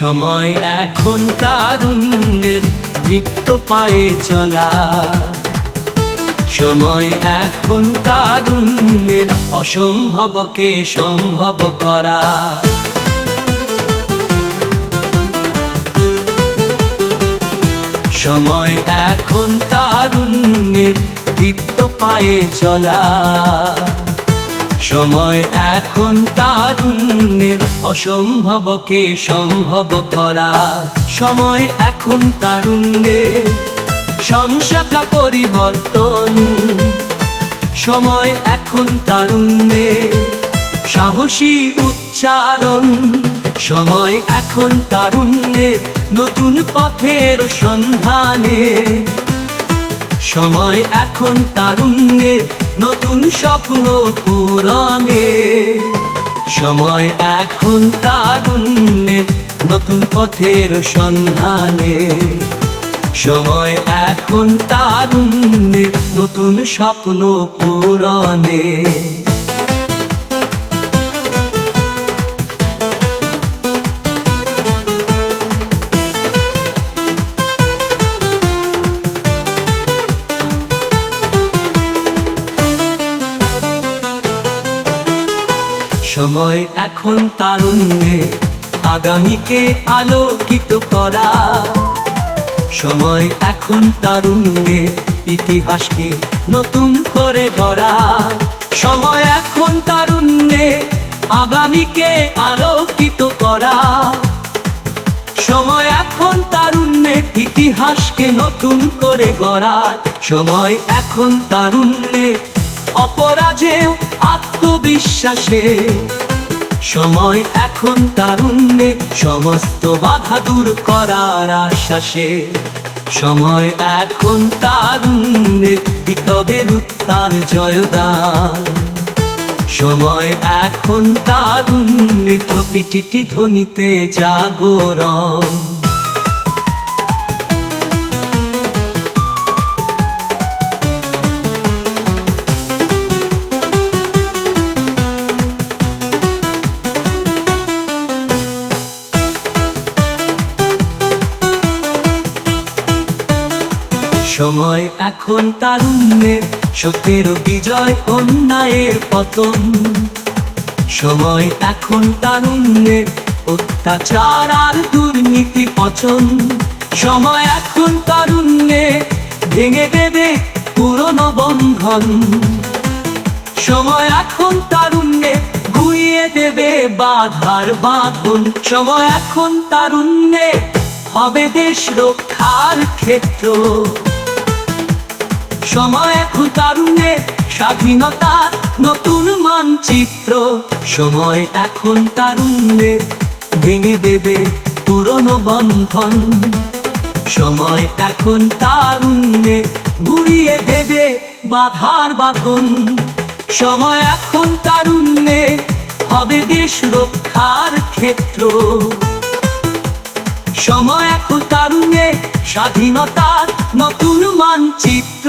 সময় এখন তারুণ্যের রিক্ত পায়ে চলা। সময় এখন তারুণ্যের অসম্ভবকে সম্ভব করা। সময় এখন তারুণ্যের দীপ্ত পায়ে চলা। সময় এখন তারুণ্যের অসম্ভবকে সম্ভব করা? সময় এখন তারুণ্যের সংসাকা পরিবর্তন। সময় এখন তারুণ্যের সাহসী উচ্চারণ। সময় এখন তারুণ্যের নতুন পথের সন্ধানে। সময় এখন তারুণ্যের নতুন স্বপ্ন পুরাণে। সময় এখন তারুণ্যে, নতুন পথের সন্ধানে। সময় এখন তারুণ্যে, নতুন স্বপ্ন পূরণে। সময় এখন তারুণ্যে আগামীকে আলোকিত করা। সময় এখন তারুণ্যে ইতিহাসকে নতুন করে গড়া। সময় এখন তারুণ্যে আগামীকে আলোকিত করা। সময় এখন তারুণ্যে ইতিহাসকে নতুন করে গড়া। সময় এখন তারুণ্যে অপরাজে আত্মবিশ্বাসে। সময় এখন তারুণ্যে, সমস্ত বাধা দূর করার আশ্বাসে। সময় এখন তারুণ্যে বিকবের উত্তার জয়দান। সময় এখন তারুণ্যে, প্রকৃতিটি ধ্বনিতে জাগরণ। সময় এখন তারুণ্যের সত্যের বিজয় অন্যায়ের পতন। সময় এখন তারুণ্যের, অত্যাচার আর দুর্নীতি পচন। সময় এখন তারুণ্যে ভেঙে দেবে পুরনো বন্ধন। সময় এখন তারুণ্যে ঘুরিয়ে দেবে বাধার বাঁধন। সময় এখন তারুণ্যে হবে দেশ রক্ষার ক্ষেত্র। সময় এখন তারুণ্যে স্বাধীনতার নতুন মানচিত্র। সময় এখন তারুণ্যে, ভেঙে দেবে পুরনো বন্ধন। সময় এখন তারুণ্যে ঘুরিয়ে দেবে বাধার বাঁধন। সময় এখন তারুণ্যে, হবে দেশ রক্ষার ক্ষেত্র। সময় এখন তারুণ্যে স্বাধীনতার নতুন মানচিত্র।